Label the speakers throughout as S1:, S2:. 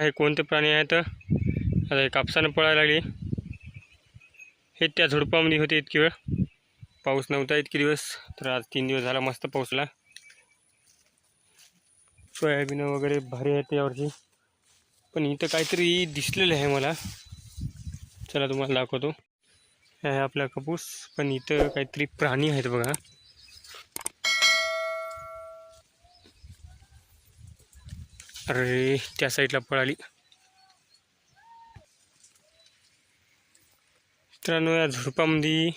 S1: हे कोणते प्राणी आहेत आता हे कापसानं पळायला लागली. हे त्या झुडपामध्ये होते इतकी वेळ. पाऊस नव्हता इतके दिवस. तर आज तीन दिवस झाला मस्त पाऊसला. सोयाबीन वगैरे भारी आहेत यावरची पण इथं काहीतरी दिसलेलं आहे मला. चला तुम्हाला दाखवतो. हे आहे आपला कापूस. पण इथं काहीतरी प्राणी आहेत बघा. अरे त्या साईडला पळाली. मित्रांनो या झुडपामध्ये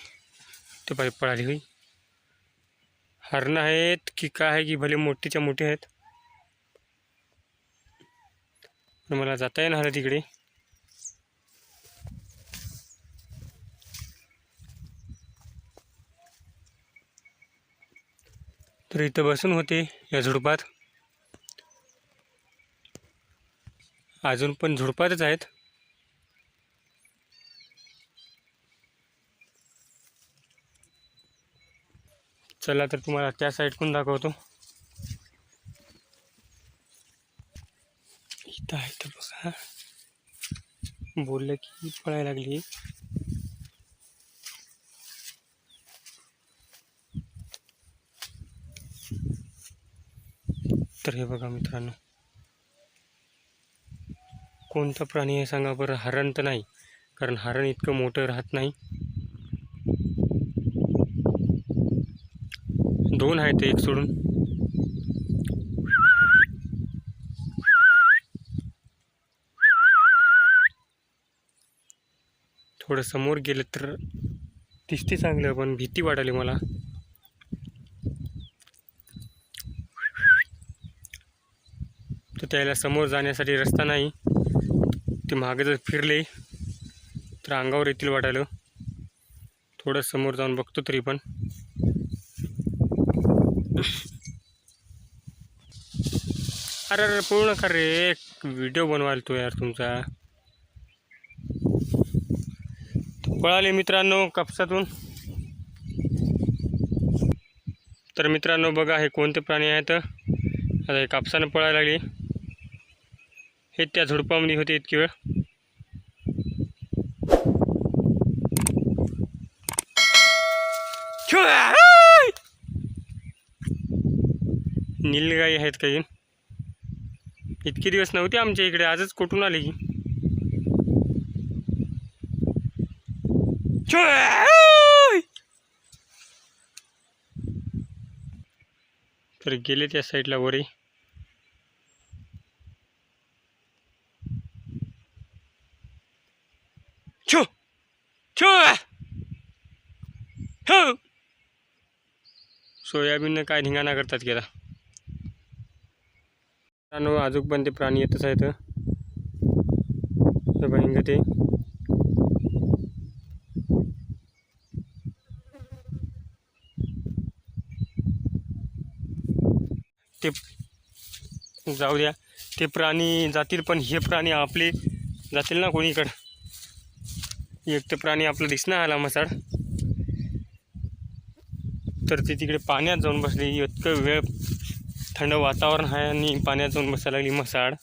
S1: ते पाहिजे पळाली होई हरणं आहेत की काय आहे की भले मोठीच्या मोठे आहेत. पण मला जाता येणार तिकडे. तर इथं बसून होते या झुडपात. अजून पण झुडपातच आहेत. चला तर तुम्हाला त्या साईडकडून दाखवतो. इथं आहे तर बघा. बोललं की पळायला लागली. तर हे बघा मित्रांनो. कोणता प्राणी आहे सांगा बरं. हरण तर नाही कारण हरण इतकं मोठं राहत नाही. दोन आहेत एक सोडून. थोडं समोर गेलं तर दिसते चांगलं पण भीती वाटाली मला. तर त्याला समोर जाण्यासाठी रस्ता नाही. ते मागे जर फिरले तर अंगावर येतील वाटायला. थोडं समोर जाऊन बघतो तरी पण. अरे अरे पूर्ण कर रे. व्हिडिओ बनवायला तो यार तुमचा. पळाले मित्रांनो कापसातून. तर मित्रांनो बघा हे कोणते प्राणी आहेत. आता हे कापसानं पळायला लागली. हे त्या झुडपामध्ये होते इतकी वेळ. नीलगाई आहेत काही. इतके दिवस नव्हते आमच्या इकडे आजच कुठून आले की तर गेले त्या साईडला वरही. सोयाबीन काय धिंगाणा करतात गेला मित्रांनो अजून पण ते प्राणी येतच आहेत. हे हिंग ते ते जाऊ द्या. ते प्राणी जातील पण हे प्राणी आपले जातील ना कोणीकडं? एक तर प्राणी आपलं दिसणं आला मसाड तर ते तिकडे पाण्यात जाऊन बसले. इतकं वेळ थंड वातावरण आहे आणि पाण्यात जाऊन बसायला लागली मसाड